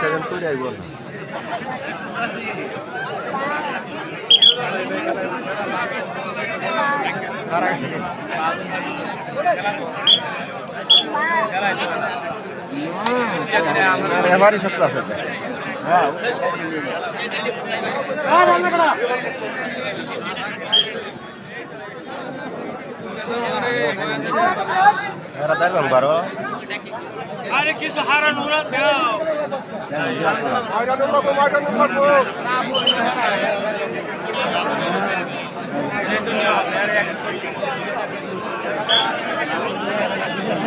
Second করে আইব না এবারই সত্য আছে বারো আরে কিছু হারান উড়া দাও কোনো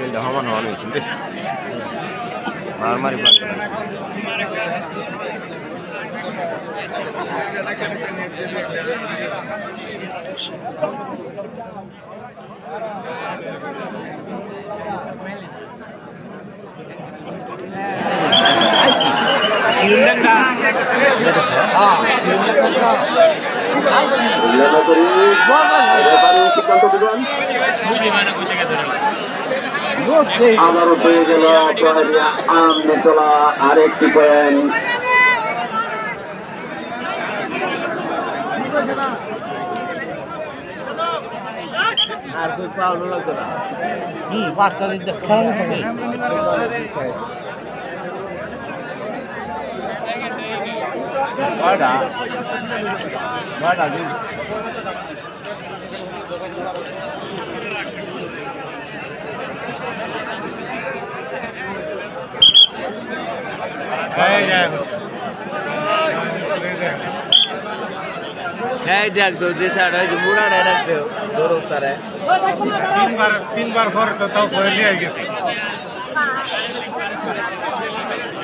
இந்த ஹவான் வாங்க வச்சுட்டு நான் மாதிரி பார்க்குறேன் இல்லைங்க ஆ. আবারও পেয়ে গেল আমতলা আরেকটি পয়েন্ট। আর কই লাগতো না হুম দিন খেলা গেছে কয়টা কয়টা দিন হ্যাঁ ডাক দো যে সাইড হয় মুড়া ডাক দো দৌড় তারে তিনবার তিনবার পর তো তাও পয়লি আই গেছে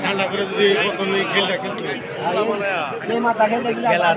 ঠান্ডা করে যদি প্রথম খেলটা খেলতে খেলার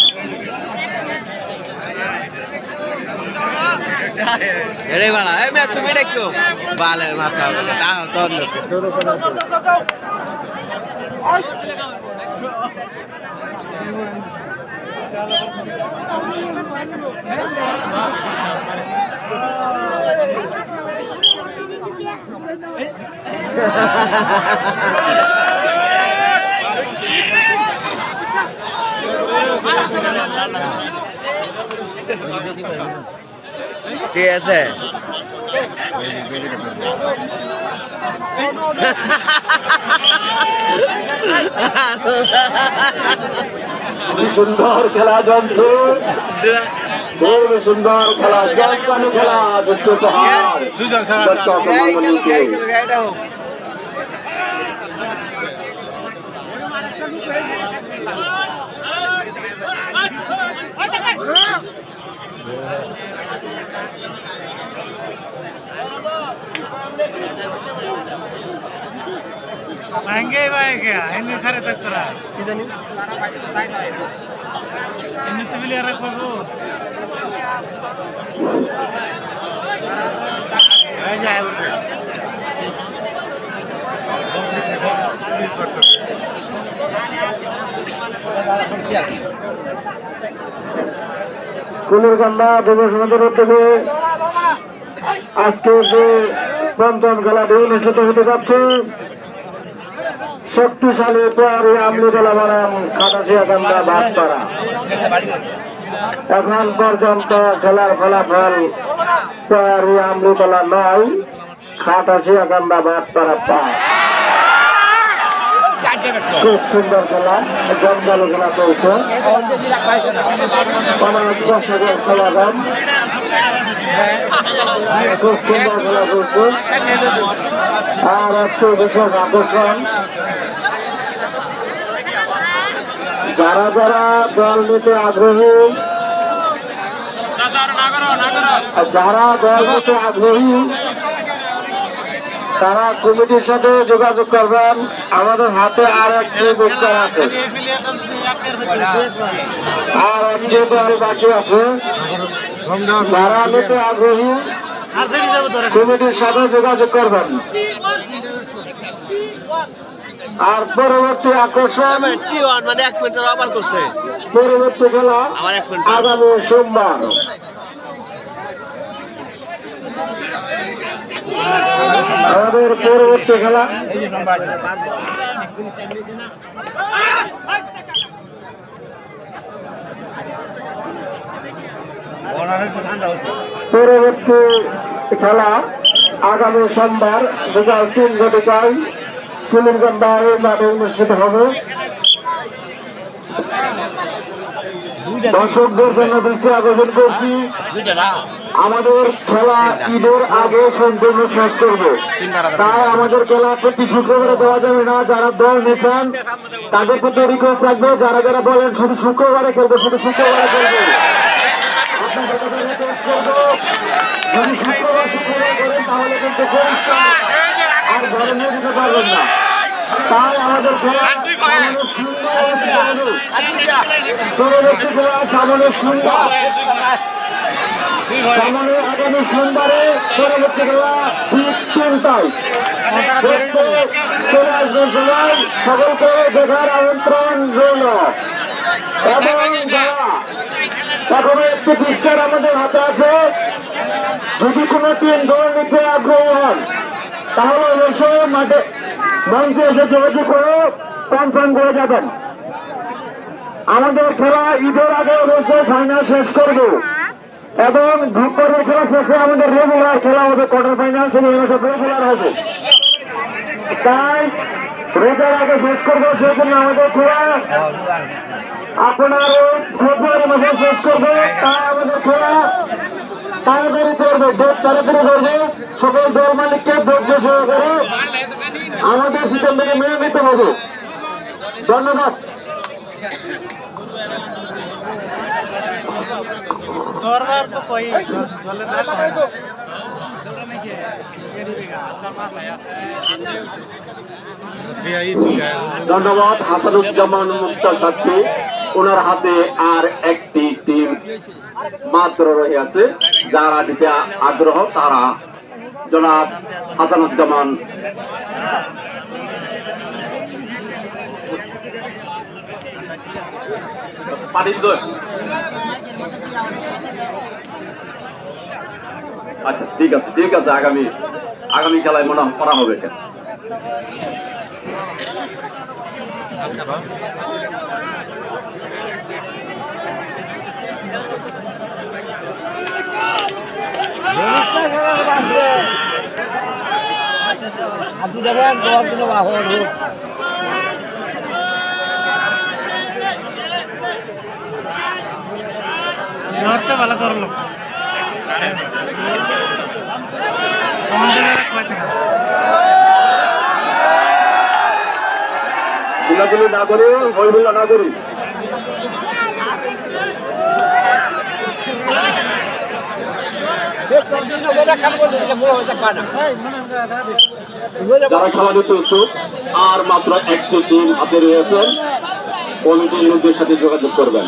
এরে বালা। এ মে তুমি দেখো। বালের মাথা। তোর উপর ঠিক আছে। সুন্দর খেলা চলছে। খুব সুন্দর খেলা জলপানি খেলা দিচ্ছে महंगे भाई क्या इन्हें खरे तक तरा इन्हें तो बिलिया रख बाबू কুলুরকান্দা যুব সমাজের উদ্যোগে আজকে যে পঞ্চম খেলাটি অনুষ্ঠিত হতে যাচ্ছে। শক্তিশালী পেয়ারি আমলিদলা বানাম খাটাশিয়াকান্দা ভাতপাড়া এখন পর্যন্ত খেলার ফলাফল পেয়ারি আমলিতলা নয় খাটাশিয়াকান্দা ভাতপাড়া পাঁচ। খুব সুন্দর খেলা জমজালো খেলা চলছে। দর্শকের সমাগম খুব সুন্দর খেলা চলছে আর একটু বিশেষ আকর্ষণ যারা যারা দল নিতে আগ্রহী যারা দল নিতে আগ্রহী তারা কমিটির সাথে যোগাযোগ করবেন আমাদের হাতে আর একটি বুস্টার আছে আর একটি বাকি আছে যারা আগ্রহী, কমিটির সাথে যোগাযোগ করবেন। আর পরবর্তী আকর্ষণ মানে এক মিনিটের অফার করছে পরবর্তী খেলা আগামী সোমবার। আমাদের পরবর্তী খেলা। পরবর্তী খেলা আগামী সোমবার বিকাল তিন ঘটিকায় কুলিরগঞ্জা এই মাঠে অনুষ্ঠিত হবে। দর্শকদের জন্য দৃষ্টি আকর্ষণ করছি। আমাদের খেলা ঈদের আগে সম্পূর্ণ শেষ করব। তাই আমাদের খেলা প্রতি শুক্রবারে দেওয়া যাবে না। যারা দল নিয়েছেন, তাদের প্রতি রিকোয়েস্ট রাখবে যারা যারা বলেন, শুধু শুক্রবারে খেলব, শুধু শুক্রবারে খেলব। তাহলে কিন্তু আর ঘরে নিয়ে দিতে পারবেন না তাই আমাদের পরবর্তী খেলা সামনে সুন্দর সামনে আগামী সোমবারে পরবর্তী খেলা ঠিক তিনটায় চলে আসবেন সবাই সকলকে দেখার আমন্ত্রণ রইল এবং যারা এখনও একটি পিকচার আমাদের হাতে আছে। যদি কোনো টিম দল নিতে আগ্রহী হন তাহলে অবশ্যই মাঠে মঞ্চে এসে যোগাযোগ করে কনফার্ম করে যাবেন। আমাদের খেলা ঈদের আগে অবশ্যই ফাইনাল শেষ করব। এবং পর্বের খেলা শেষে আমাদের রেগুলার খেলা হবে কোয়ার্টার ফাইনাল সেমিফাইনাল রেগুলার হবে। তাই রেজার আগে শেষ করব সেই জন্য আমাদের খেলা আপনার ফেব্রুয়ারি মাসে শেষ করবে। তাই আমাদের খেলা তাড়াতাড়ি করবে ডেট তাড়াতাড়ি করবে। সকল দল মালিককে ধৈর্য সহকারে আমাদের সিদ্ধান্তকে মেনে নিতে হবে। ধন্যবাদ, হাসানুজ্জামান মুক্তার সাথে ওনার হাতে আর একটি টিম মাত্র যারা দিতে আগ্রহ, তারা জনাব হাসানুজ্জামান। আচ্ছা ঠিক আছে ঠিক আছে, আগামী আগামী খেলায় মনে করা হবে এটা। ধরতে ভালো কয়েছে গুলাগুলি না করি হইহুল্লা না করি। যারা খেলা দিতে ইচ্ছুক আর মাত্র একটি টিম হাতে রয়েছেন কমিটির লোকদের সাথে যোগাযোগ করবেন।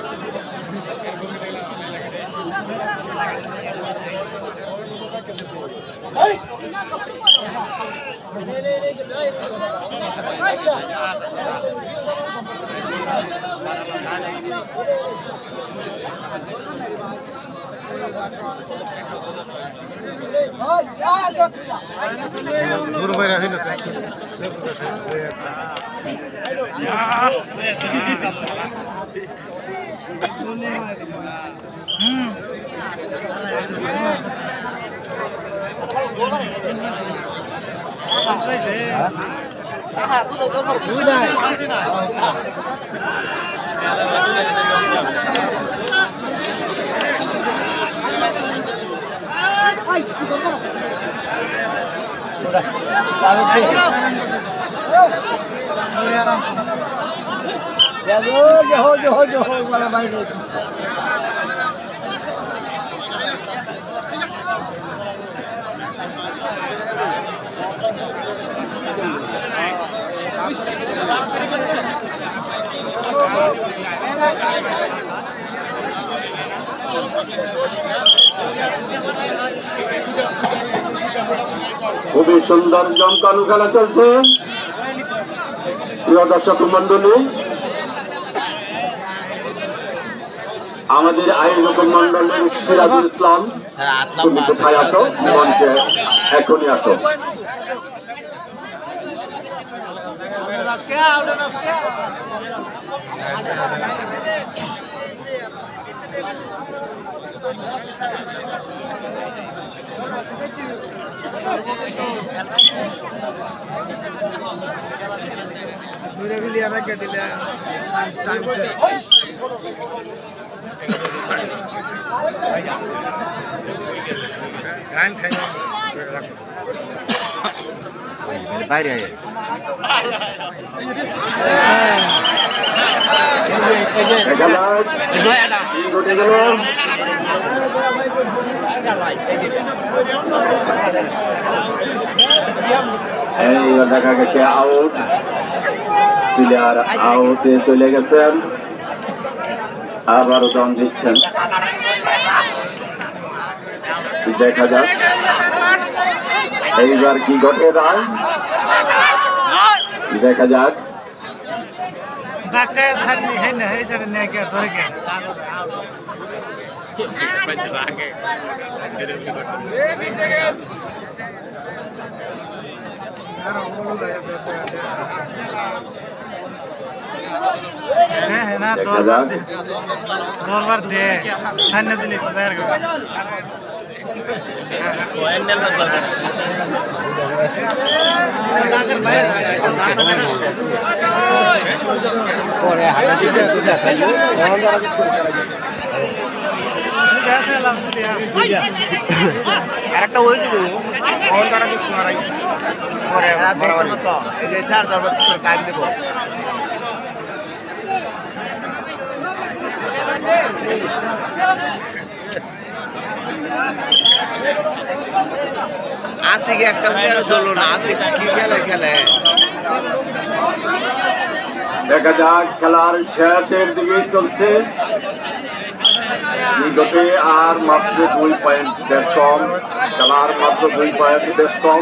দূর বাইরে হইল হুম। Ya, yo, yo, yo, yo, yo, yo, yo, yo, yo, খুবই সুন্দর জমকানু খেলা চলছে। প্রিয় দর্শক মন্ডলী আমাদের আয়োজক মন্ডলের সিরাজুল ইসলাম তুমি কোথায় আসো মঞ্চে এখনই আসো। গান খাই বাইরে কেটে খেলা এই দেখা গেছে আউট প্লেয়ার আউটে চলে গেছেন। আবারও দম দিচ্ছেন। দেখা যাক। এইবার কি ঘটে রায়? দেখা যাক। ধাক্কায় ছাড়লি হ্যাঁ না হয়ে দরবার দরবার দে সামনে দিলে তো দায়ের করবে লাভ আর একটা ওই দিব। কখন তারা কিছু মারাই পরে বরাবর এই যে চার দরবার কাজ দেবো। আতিকে একটা মেয়ের দোলো না আতিক কি খেলে খেলে? দেখা যাক, খেলার শেষের দিকে চলছে। আর মাত্র দুই পয়েন্ট দেশ কম, খেলার মাত্র দুই পয়েন্ট দেশ কম।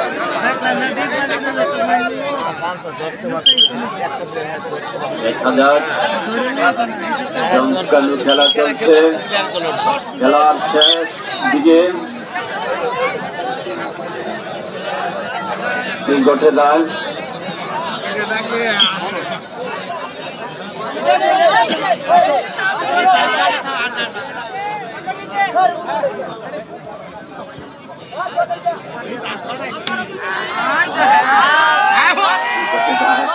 দেখা যাক জমকালো খেলা চলছে। খেলার শেষ দিকে কি ঘটে দায় ঘটে দায়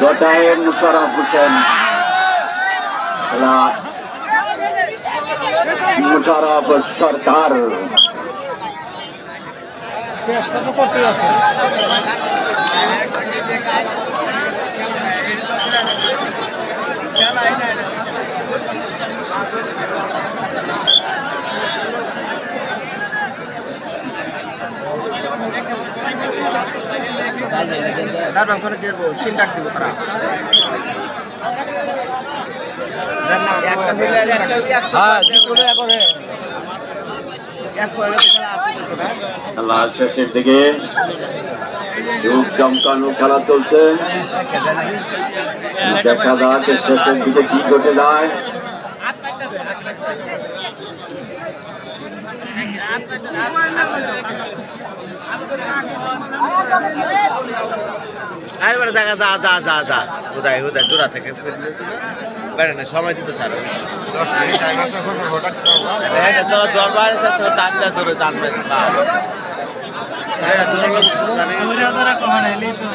জটায় মুশারফ হোসেন। মুশারফ সরকার। চেষ্টা তো করতে আছে করে দেবো চিন্তা দিব তারা? একটা মিলে একটা হ্যাঁ যে এক করে খেলা শেষের দিকে খুব জমকানো খেলা চলছে। দেখা যাক শেষের দিকে কি ঘটে যায়। আরে বেটা দেখা যা যা যা যা। উদয় উদয়, দূরা থেকে বেড়ে না সময় দিতে ছাড়ো এটা তো দরবার আছে দামটা ধরে জানবে এটা ধরে লোক জানে। ধরে ধরে কখন এলি তো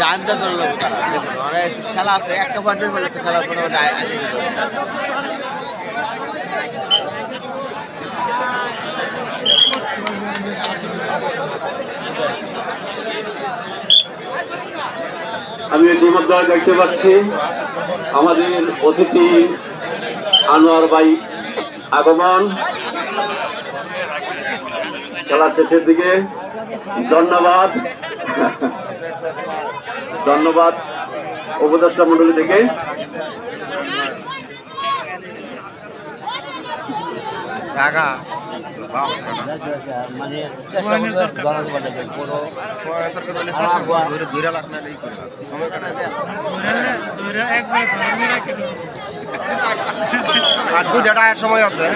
জানতে ধরে লোক তারা খেলা আছে একটা পয়েন্টের বেলা খেলা কোনো আমি ইতিমধ্যে দেখতে পাচ্ছি। আমাদের অতিথি আনোয়ার ভাই আগমন। খেলা শেষের দিকে ধন্যবাদ। ধন্যবাদ উপদেষ্টা মন্ডলী থেকে। আর ডাটা সময় আছে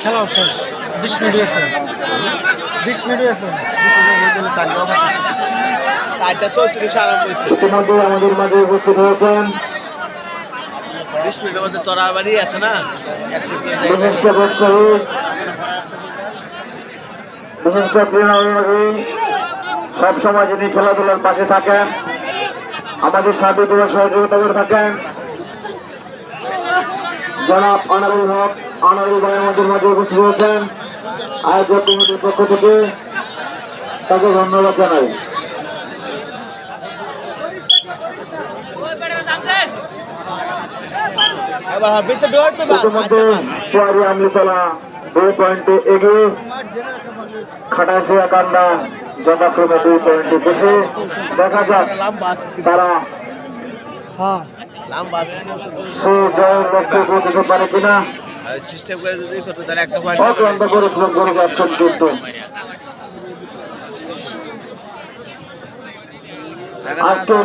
খেলাও শেষ বিশ মিনিট আছে বিশ মিনিট আছে আমাদের মাঝে উপস্থিত হয়েছেন ক্রীড়াবিভাগী সবসময় যিনি খেলাধুলার পাশে থাকেন, আমাদের সার্বিক সহযোগিতা করে থাকেন। জনাব আনারুল হক, আনারুল ভাই আমাদের মাঝে উপস্থিত হয়েছেন। আয়োজক কমিটির পক্ষ থেকে তাকে ধন্যবাদ জানাই আবার ভিতরে ঢোক তো ইতিমধ্যে চুয়ারি আমলিতলা দুই পয়েন্টে এগিয়ে। খাটাশিয়া যথাক্রমে দুই পয়েন্টে পিছিয়ে দেখা যাক তারা সে জয়ের লক্ষ্যে পৌঁছতে পারে কিনা। অক্লান্ত পরিশ্রম করে যাচ্ছেন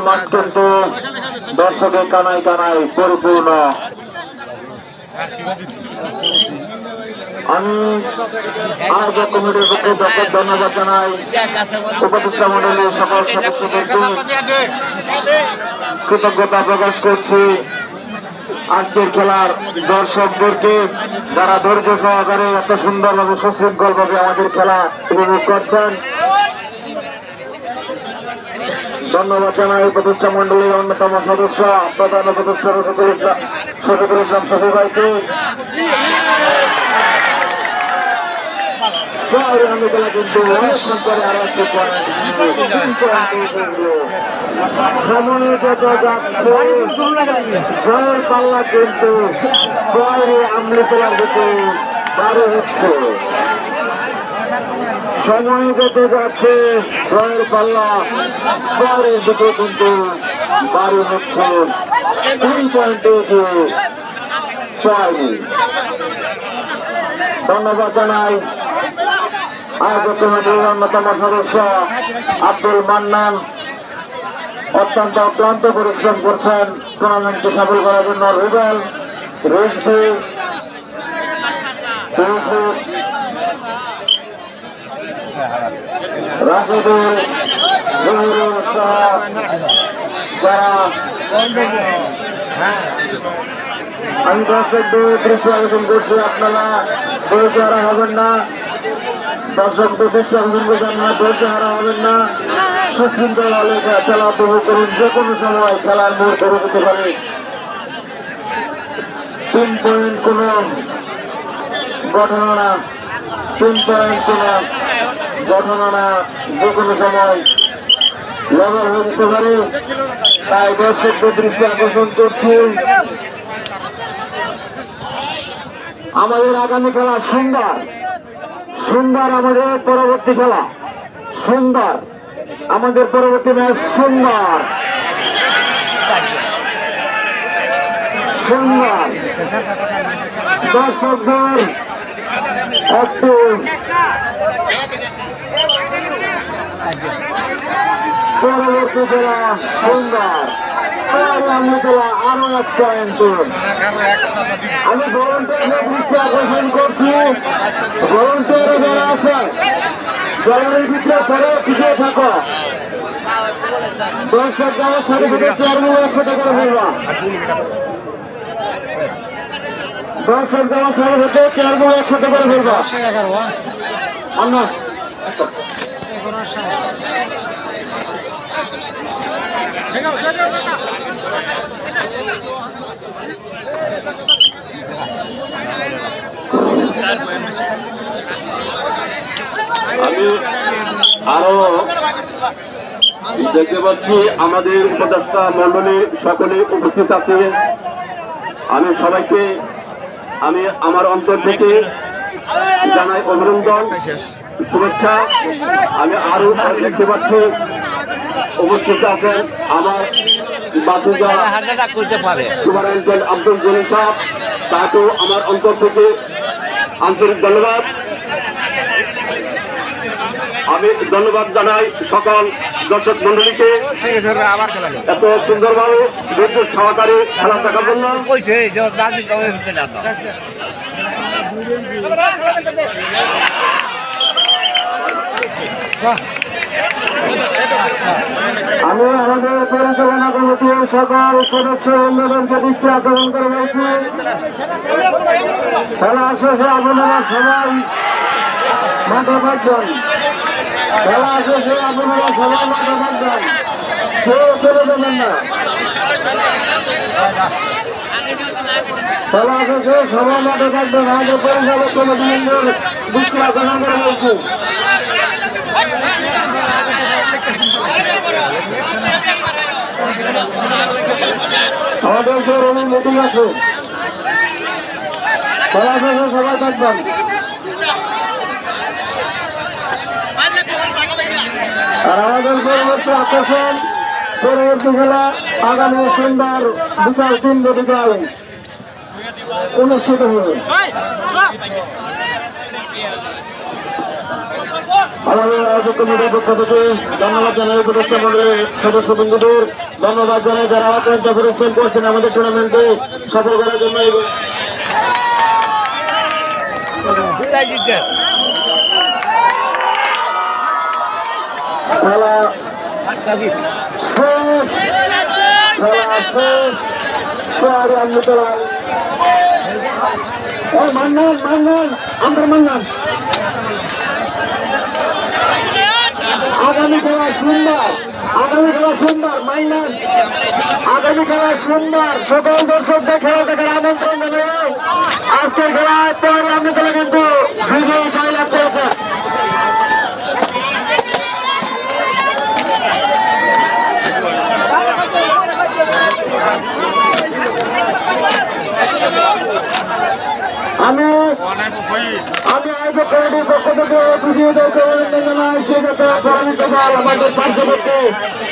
মাঠ কিন্তু দর্শকের কানাই কানাই পরিপূর্ণ। আমি আয়োজক কমিটির পক্ষে যত ধন্যবাদ জানাই। উপদেষ্টা মন্ডলীর সকল সদস্যদেরকে কৃতজ্ঞতা প্রকাশ করছি। আজকের খেলার দর্শকদেরকে যারা ধৈর্য সহকারে এত সুন্দরভাবে সুশৃঙ্খলভাবে আমাদের খেলা উপভোগ করছেন ধন্যবাদ জানাই প্রতিষ্ঠা মন্ডলীর অন্যতম সদস্য, প্রধান ইসলাম, শফিকুল ইসলাম শফি ভাইকে। সময় যত যাচ্ছে। জয়ের পাল্লা কিন্তু দিকে বারো হচ্ছে। সময় যত যাচ্ছে জয়ের পাল্লা। বাইরের দিকে কিন্তু বারো হচ্ছে। তিন পয়েন্টে গিয়ে পায়নি ধন্যবাদ জানাই। আয়োজক কমিটির অন্যতম সদস্য আব্দুল মান্নান। অত্যন্ত অক্লান্ত পরিশ্রম করছেন। টুর্নামেন্টকে সফল করার জন্য রুবেল রেসবি রাশিদুল জহিরুল সহ যারা আমি দর্শকদের দৃষ্টি আকর্ষণ করছি, আপনারা ধৈর্য হারা হবেন না। দর্শকদের দৃষ্টি আকর্ষণ করছেন না ধৈর্য হারা হবেন না। সুশৃঙ্খল হলে খেলা উপভোগ করুন, যে কোনো সময় খেলার মোড় ধরে পারে। তিন পয়েন্ট কোনো ঘটনা না। তিন পয়েন্ট কোনো ঘটনা না যে কোনো সময় লবর হয়ে যেতে পারে। তাই দর্শকদের দৃষ্টি আকর্ষণ করছি। আমাদের আগামী খেলা সুন্দর সুন্দর আমাদের পরবর্তী খেলা। সুন্দর আমাদের পরবর্তী ম্যাচ সুন্দর সুন্দর দর্শকদের একটু পরবর্তী খেলা সুন্দর। আরও এক পয়েন্ট আমি ভলেন্টিয়ারদের দৃষ্টি আকর্ষণ করছি। ভলেন্টিয়ারে যারা আছে জলের ভিতরে সরে ছিটিয়ে থাকো। দর্শক যাওয়ার সাথে সাথে চেয়ারম্যান একসাথে করে ফেলবা দর্শক যাওয়ার সাথে সাথে চেয়ারম্যান একসাথে করে ফেলবা আমি আরও দেখতে পাচ্ছি আমাদের উপদেষ্টা মন্ডলী সকলে উপস্থিত আছে। আমি সবাইকে, আমি আমার অন্তর থেকে জানাই অভিনন্দন। শুভেচ্ছা। আমি আরও দেখতে পাচ্ছি। উপস্থিত আছেন আমার আব্দুল জলিল সাহেব। তাকেও আমার অন্তর থেকে আন্তরিক ধন্যবাদ। আমি ধন্যবাদ জানাই সকল দর্শক মন্ডলীকে এত সুন্দরভাবে ধৈর্য সহকারে খেলা দেখার জন্য। কইছে আমি আমাদের পরিচালনা কমিটির সকল সদস্য বন্ধুদেরকে দৃষ্টি আকর্ষণ করে বলছি, খেলা শেষে আপনারা সবাই মাঠে থাকবেন। খেলা শেষে আপনারা সবাই মাঠে থাকবেন। কেউ চলে দেবেন না। খেলা শেষে সবাই মাঠে থাকবেন। আমাদের পরিচালক কমিটির দৃষ্টি আকর্ষণ করে বলছি। আমাদের রবি মিটিং আছে খেলা শেষে সবাই থাকবেন আর আমাদের পরবর্তী আকর্ষণ পরবর্তী খেলা আগামী সোমবার বিকাল তিনটে বিকাল অনুষ্ঠিত হবে। আমাদের আয়োজক কমিটির পক্ষ থেকে ধন্যবাদ জানাই উপদেষ্টা মন্ডলের সদস্য বন্ধুদের ধন্যবাদ জানাই যারা অত্যন্ত পরিশ্রম করছেন আমাদের আমরা মান্নান। আগামী খেলা সোমবার, আগামী খেলা সোমবার মাইনাস আগামী খেলা সোমবার, সকল দর্শকদের খেলা দেখার আমন্ত্রণ জানাই আজকের পরে আমি খেলা কিন্তু বিজয় জয়লাভ করেছে। আমি আমি আয়োজক কমিটির পক্ষ থেকে জানাই সেক্ষেত্রে আমাদের পার্শ্ববর্তী